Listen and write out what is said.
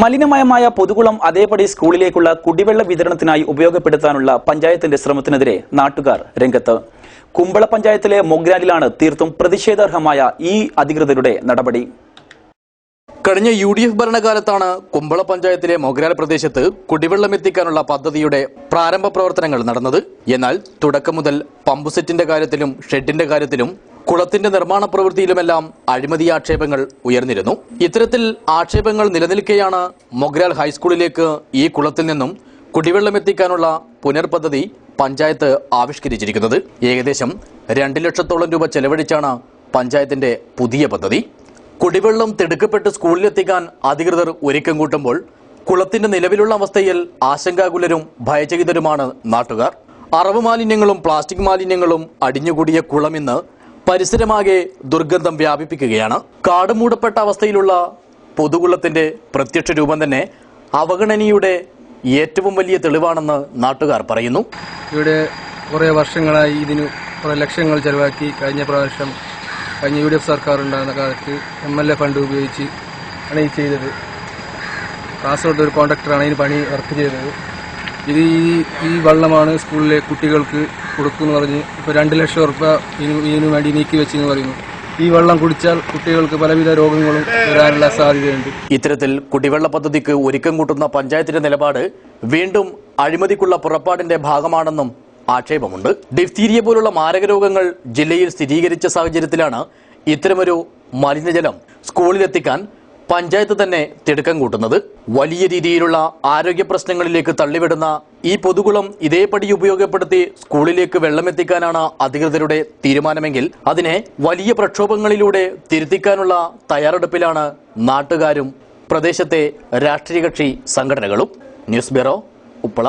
മലിനമയമായ പൊതുകുളം അതേപടി സ്കൂളിലേക്കുള്ള കുടിവെള്ള വിതരണത്തിനായി ഉപയോഗപ്പെടുത്താനുള്ള പഞ്ചായത്തിന്റെ ശ്രമത്തിനെതിരെ നാട്ടുകാർ രംഗത്ത്. കുമ്പള പഞ്ചായത്തിലെ മൊഗ്രാലിലാണ് തീർത്തും പ്രതിഷേധാർഹമായ ഈ അധികൃതരുടെ നടപടി. കഴിഞ്ഞ യു ഡി എഫ് ഭരണകാലത്താണ് കുമ്പള പഞ്ചായത്തിലെ മൊഗ്രാൽ പ്രദേശത്ത് കുടിവെള്ളം എത്തിക്കാനുള്ള പദ്ധതിയുടെ പ്രാരംഭ പ്രവർത്തനങ്ങൾ നടന്നത്. എന്നാൽ തുടക്കം മുതൽ പമ്പ് സെറ്റിന്റെ കാര്യത്തിലും ഷെഡിന്റെ കാര്യത്തിലും കുളത്തിന്റെ നിർമ്മാണ പ്രവൃത്തിയിലുമെല്ലാം അഴിമതി ആക്ഷേപങ്ങൾ ഉയർന്നിരുന്നു. ഇത്തരത്തിൽ ആക്ഷേപങ്ങൾ നിലനിൽക്കെയാണ് മൊഗ്രാൽ ഹൈസ്കൂളിലേക്ക് ഈ കുളത്തിൽ നിന്നും കുടിവെള്ളം എത്തിക്കാനുള്ള പുനർപദ്ധതി പഞ്ചായത്ത് ആവിഷ്കരിച്ചിരിക്കുന്നത്. ഏകദേശം രണ്ട് ലക്ഷത്തോളം രൂപ ചെലവഴിച്ചാണ് പഞ്ചായത്തിന്റെ പുതിയ പദ്ധതി. കുടിവെള്ളം തിടുക്കപ്പെട്ട് സ്കൂളിലെത്തിക്കാൻ അധികൃതർ ഒരുക്കം കൂട്ടുമ്പോൾ കുളത്തിന്റെ നിലവിലുള്ള അവസ്ഥയിൽ ആശങ്കാകുലരും ഭയചകിതരുമാണ് നാട്ടുകാർ. അറവ് മാലിന്യങ്ങളും പ്ലാസ്റ്റിക് മാലിന്യങ്ങളും അടിഞ്ഞുകൂടിയ കുളം ഇന്ന് പരിസരമാകെ ദുർഗന്ധം വ്യാപിപ്പിക്കുകയാണ്. കാട് മൂടപ്പെട്ട അവസ്ഥയിലുള്ള പൊതുകുളത്തിന്റെ പ്രത്യക്ഷ രൂപം തന്നെ അവഗണനയുടെ ഏറ്റവും വലിയ തെളിവാണെന്ന് നാട്ടുകാർ പറയുന്നു. ഇവിടെ കുറേ വർഷങ്ങളായി ഇതിന് കുറേ ലക്ഷങ്ങൾ ചെലവാക്കി കഴിഞ്ഞ പ്രാവശ്യം കഴിഞ്ഞ യു ഡി എഫ് സർക്കാർ ഉണ്ടാകുന്ന കാലത്ത് എം എൽ എ ഫണ്ട് ഉപയോഗിച്ച് ആണ് ഈ ചെയ്തത്. കാസർഗോഡ് ഒരു കോൺട്രാക്ടറാണ് ഇതിന് പണി വർക്ക് ചെയ്തത്. ഇത് ഈ ഈ വള്ളമാണ് സ്കൂളിലെ കുട്ടികൾക്ക് കൊടുക്കുമെന്ന് പറഞ്ഞ് ഇപ്പോൾ രണ്ട് ലക്ഷം ഉറുപ്പ ഇതിന് വേണ്ടി നീക്കി വെച്ചെന്ന് പറയുന്നു. ഈ വെള്ളം കുടിച്ചാൽ കുട്ടികൾക്ക് പലവിധ രോഗങ്ങളും വരാനുള്ള സാധ്യതയുണ്ട്. ഇത്തരത്തിൽ കുടിവെള്ള പദ്ധതിക്ക് ഒരുക്കം കൂട്ടുന്ന പഞ്ചായത്തിന്റെ നിലപാട് വീണ്ടും അഴിമതിക്കുള്ള പുറപ്പാടിന്റെ ഭാഗമാണെന്നും ആക്ഷേപമുണ്ട്. ഡിഫ്തീരിയ പോലുള്ള മാരക രോഗങ്ങൾ ജില്ലയിൽ സ്ഥിരീകരിച്ച സാഹചര്യത്തിലാണ് ഇത്തരമൊരു മലിനജലം സ്കൂളിലെത്തിക്കാൻ പഞ്ചായത്ത് തന്നെ തിടുക്കം കൂട്ടുന്നത്. വലിയ രീതിയിലുള്ള ആരോഗ്യ പ്രശ്നങ്ങളിലേക്ക് തള്ളിവിടുന്ന ഈ പൊതുകുളം ഇതേപടി ഉപയോഗപ്പെടുത്തി സ്കൂളിലേക്ക് വെള്ളമെത്തിക്കാനാണ് അധികൃതരുടെ തീരുമാനമെങ്കിൽ അതിനെ വലിയ പ്രക്ഷോഭങ്ങളിലൂടെ തിരുത്തിക്കാനുള്ള തയ്യാറെടുപ്പിലാണ് നാട്ടുകാരും പ്രദേശത്തെ രാഷ്ട്രീയ കക്ഷി സംഘടനകളും. News bureau Uppala.